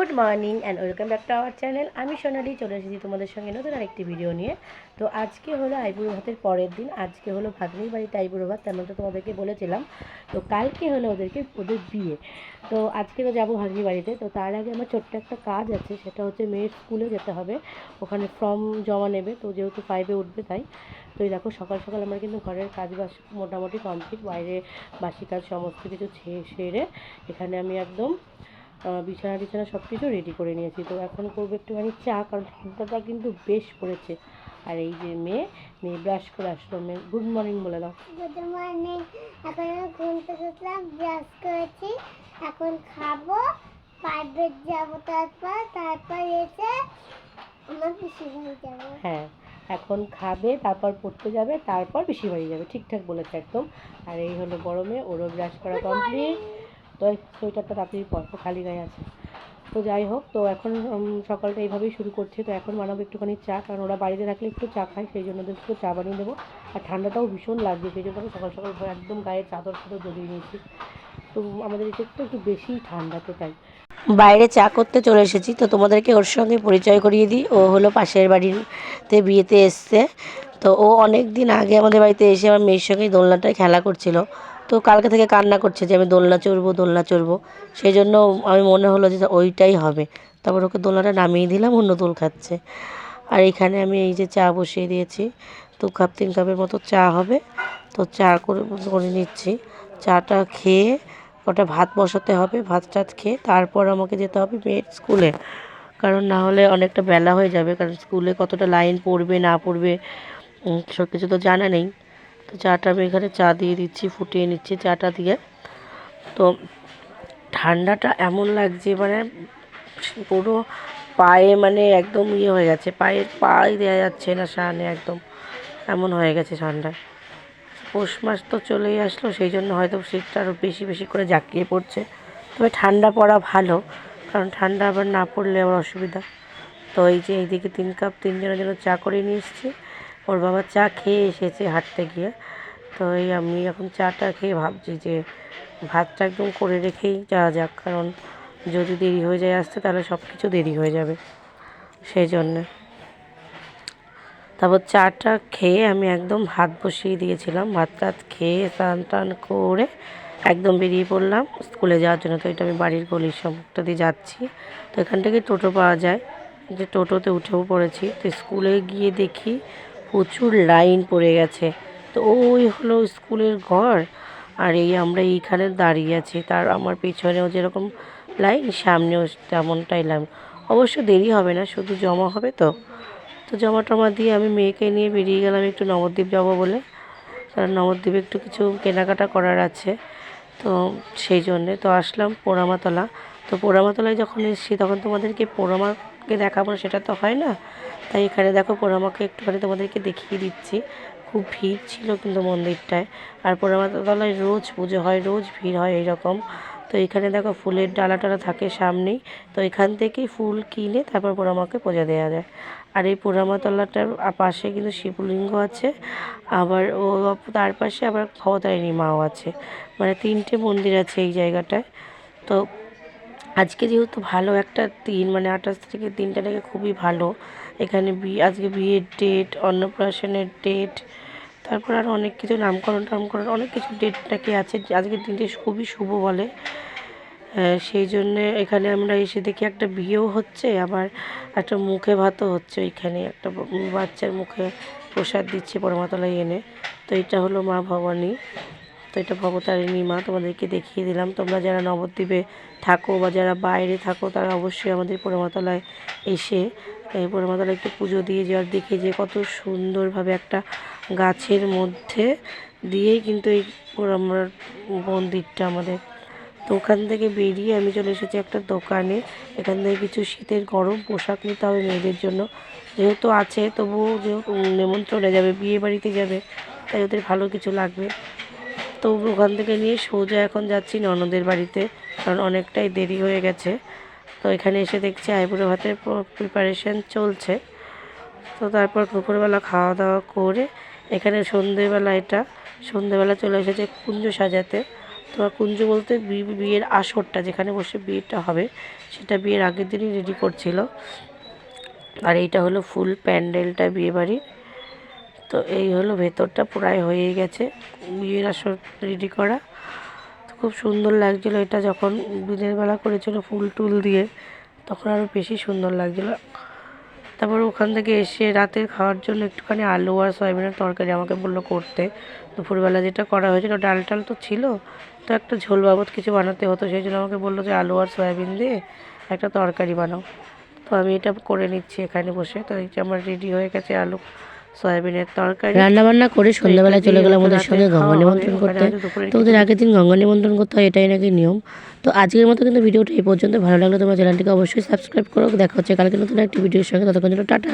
Good morning and welcome back to our channel. আমি সোনালি, চলে এসেছি তোমাদের সঙ্গে নতুন আরেকটি ভিডিও নিয়ে। তো আজকে হলো আইবুড়ো ভাতের পরের দিন। আজকে হলো ভাগ্নির বাড়িতে আইবুড়ো ভাত তেমন তো তোমাদেরকে বলেছিলাম। তো কালকে হলো ওদেরকে, ওদের বিয়ে। তো আজকে তো যাব ভাগ্নির বাড়িতে। তো তার আগে আমার ছোট্ট একটা কাজ আছে, সেটা হচ্ছে মেয়ের স্কুলে যেতে হবে। ওখানে ফর্ম জমা নেবে, তো যেহেতু ফাইভে উঠবে তাই। তো দেখো, সকাল সকাল আমার কিন্তু ঘরের কাজ বাস মোটামুটি কমপ্লিট বাইরে বাসি কাজ সমস্ত কিছু সেরে এখানে আমি একদম বিছানা টিছানা সব কিছু রেডি করে নিয়েছি। তো এখন করব একটুখানি চা কারণ ঠান্ডাটা কিন্তু বেশ পড়েছে। আর এই যে মেয়ে মেয়ে ব্রাশ করে আসলো। মেয়ে গুড মর্নিং বলে দাও। গুড মর্নিং এখন আমি ঘুম থেকে উঠলাম ব্রাশ করেছি। এখন খাব প্রাইভেট যাব তারপর তারপর এসে আমার পিসি বাড়ি যাব। হ্যাঁ এখন খাবে তারপর পড়তে যাবে তারপর বেশি বাড়ি যাবে। ঠিকঠাক বলেছে একদম। আর এই হলো বড় মেয়ে ওরও ব্রাশ করা কমপ্লিট তো সোয়েটারটা তাড়াতাড়ি পর, তো খালি গায়ে আছে। তো যাই হোক, তো এখন সকালটা এইভাবেই শুরু করছি। তো এখন বানাবো একটুখানি চা, কারণ ওরা বাড়িতে থাকলে একটু চা খায়, সেই জন্য ওদের একটু চা বানিয়ে দেবো। আর ঠান্ডাটাও ভীষণ লাগছে সেই জন্য আমি সকাল সকাল একদম গায়ে চাদর ফাদর জড়িয়ে নিয়েছি। তো আমাদের এদিকে একটু একটু বেশি ঠান্ডা, তো তাই। বাইরে চা করতে চলে এসেছি, তো তোমাদেরকে ওর সঙ্গে পরিচয় করিয়ে দিই। ও হলো পাশের বাড়িতে বিয়েতে এসছে। তো ও অনেক দিন আগে আমাদের বাড়িতে এসে আমার মেয়ের সঙ্গে দোলনাটায় খেলা করছিল। তো কালকে থেকে কান্না করছে যে আমি দোলনা চড়বো দোলনা চড়বো। সেই জন্য আমি মনে হলো যে ওইটাই হবে। তারপর ওকে দোলনাটা নামিয়ে দিলাম, অন্য দোল খাচ্ছে। আর এখানে আমি এই যে চা বসিয়ে দিয়েছি। দু কাপ, তিন কাপের মতো চা হবে। তো চা করে করে নিচ্ছি। চাটা খেয়ে ওটা ভাত বসাতে হবে, ভাত টাত খেয়ে তারপর আমাকে যেতে হবে মেয়ের স্কুলে। কারণ না হলে অনেকটা বেলা হয়ে যাবে। কারণ স্কুলে কতটা লাইন পড়বে, না পড়বে সব কিছু তো জানা নেই। তো চাটা আমি এখানে চা দিয়ে দিচ্ছি, ফুটিয়ে নিচ্ছি চাটা দিয়ে। তো ঠান্ডাটা এমন লাগছে মানে পুরো পায়ে মানে একদম ইয়ে হয়ে গেছে পায়ের পাই দেওয়া যাচ্ছে না সামনে একদম, এমন হয়ে গেছে ঠান্ডায় পৌষ মাস তো চলেই আসলো, সেই জন্য হয়তো শীতটা আরও বেশি বেশি করে জাঁকিয়ে পড়ছে। তবে ঠান্ডা পড়া ভালো, কারণ ঠান্ডা আবার না পড়লে আবার অসুবিধা। তো এই যে এইদিকে তিন কাপ তিনজনের জন্য চা করে নিয়ে এসেছি ওর বাবা চা খেয়ে এসেছে হাঁটতে গিয়ে। তো এই আমি এখন চাটা খেয়ে ভাবছি যে ভাতটা একদম করে রেখেই যাওয়া যাক, কারণ যদি দেরি হয়ে যায় আসতে তাহলে সব কিছু দেরি হয়ে যাবে সেই জন্যে। তারপর চাটা খেয়ে আমি একদম ভাত বসিয়ে দিয়েছিলাম, ভাত টাত খেয়ে স্নান টান করে একদম বেরিয়ে পড়লাম স্কুলে যাওয়ার জন্য। তো এটা আমি বাড়ির গলির সম্মুখটা দিয়ে যাচ্ছি। তো এখান থেকে টোটো পাওয়া যায়। যে টোটোতে উঠেও পড়েছি। তো স্কুলে গিয়ে দেখি প্রচুর লাইন পড়ে গেছে। তো ওই হলো স্কুলের ঘর। আর এই আমরা এইখানে দাঁড়িয়ে আছি। তার আমার পেছনেও যেরকম লাইন, সামনেও তেমনটাই লাইন। অবশ্য দেরি হবে না, শুধু জমা হবে তো। তো জমা টমা দিয়ে আমি মেয়েকে নিয়ে বেরিয়ে গেলাম একটু নবদ্বীপ যাব বলে। কারণ নবদ্বীপে একটু কিছু কেনাকাটা করার আছে। তো সেই জন্যে তো আসলাম পোড়ামাতলা। তো পোড়ামাতলায় যখন এসেছি তখন তোমাদেরকে পোড়ামাকে দেখাবো, সেটা তো হয় না। তাই এখানে দেখো পোড়ামাকে একটুখানি তোমাদেরকে দেখিয়ে দিচ্ছি। খুব ভিড় ছিল কিন্তু মন্দিরটায়। আর পোড়ামাতলায় রোজ পুজো হয়, রোজ ভিড় হয় এইরকম। তো এখানে দেখো, ফুলের ডালা টালা থাকে সামনেই। তো এখান থেকেই ফুল কিনে তারপর পোড়ামাকে পূজা দেওয়া যায়। আর এই পোড়ামাতলাটার পাশে কিন্তু শিবলিঙ্গ আছে। আবার ও তার পাশে আবার ভবতারিণী মাও আছে। মানে তিনটে মন্দির আছে এই জায়গাটায়। তো আজকে যেহেতু ভালো একটা দিন মানে আঠাশ তারিখের দিনটা নাকি খুবই ভালো। এখানে বিয়ে আজকে বিয়ের ডেট অন্নপ্রাশনের ডেট তারপর আর অনেক কিছু, নামকরণ টামকরণ, অনেক কিছু ডেট নাকি আছে। আজকের দিনটি খুবই শুভ বলে। সেই জন্যে এখানে আমরা এসে দেখি একটা বিয়েও হচ্ছে, আবার একটা মুখে ভাতও হচ্ছে ওইখানে। একটা বাচ্চার মুখে প্রসাদ দিচ্ছে পরমাতলায় এনে। তো এটা হলো মা ভবানী। তো এটা ভবতারিণী মা, তোমাদেরকে দেখিয়ে দিলাম। তোমরা যারা নবদ্বীপে থাকো বা যারা বাইরে থাকো, তারা অবশ্যই আমাদের পোড়ামাতলায় এসে, এই পোড়ামাতলায় একটু পুজো দিয়ে যাওয়ার দেখে যে কত সুন্দরভাবে একটা গাছের মধ্যে দিয়েই কিন্তু এই পোড়ামার মন্দিরটা আমাদের। তো ওখান থেকে বেরিয়ে আমি চলে এসেছি একটা দোকানে। এখান থেকে কিছু শীতের গরম পোশাক নিতে হবে মেয়েদের জন্য। যেহেতু আছে, তবুও যেহেতু নেমন্ত্রণে যাবে বিয়ে বাড়িতে যাবে, তাই ওদের ভালো কিছু লাগবে। তো ওখান থেকে নিয়ে সোজা এখন যাচ্ছি ননদের বাড়িতে, কারণ অনেকটাই দেরি হয়ে গেছে। তো এখানে এসে দেখছি আইবুড়ো ভাতের প্রিপারেশন চলছে। তো তারপর দুপুরবেলা খাওয়া দাওয়া করে এখানে সন্ধেবেলা এটা, সন্ধেবেলা চলে এসেছে কুঞ্জ সাজাতে। তো কুঞ্জ বলতে বিয়ের আসরটা, যেখানে বসে বিয়েটা হবে, সেটা বিয়ের আগের দিনই রেডি করছিল। আর এইটা হলো ফুল প্যান্ডেলটা বিয়ে বাড়ির তো এই হলো ভেতরটা, প্রায় হয়ে গেছে। বিয়ের আসর রেডি করা। তো খুব সুন্দর লাগছিল এটা যখন দিনের বেলা করেছিল ফুল টুল দিয়ে, তখন আরও বেশি সুন্দর লাগছিল। তারপর ওখান থেকে এসে রাতের খাওয়ার জন্য একটুখানি আলু আর সয়াবিনের তরকারি আমাকে বলল করতে। দুপুরবেলা যেটা করা হয়েছিল, ডাল টাল তো ছিল, তো একটা ঝোল বাবদ কিছু বানাতে হতো, সেই জন্য আমাকে বলল যে আলু আর সয়াবিন দিয়ে একটা তরকারি বানাও। তো আমি এটা করে নিচ্ছি এখানে বসে। তো এই যে আমার রেডি হয়ে গেছে আলু। সয়াবিনের তরকারি রান্না বান্না করে সন্ধ্যাবেলা চলে গেলাম ওদের সঙ্গে গঙ্গা নিমন্ত্রণ করতে। তো ওদের আগের দিন গঙ্গা নিমন্ত্রণ করতে হয় এটাই নাকি নিয়ম। তো আজকের মতো কিন্তু ভিডিওটা এই পর্যন্ত। ভালো লাগলে তোমার চ্যানেলটিকে অবশ্যই সাবস্ক্রাইব করো। দেখা হচ্ছে কালকে নতুন একটি ভিডিওর সঙ্গে। ততক্ষণ জন্য টাটা।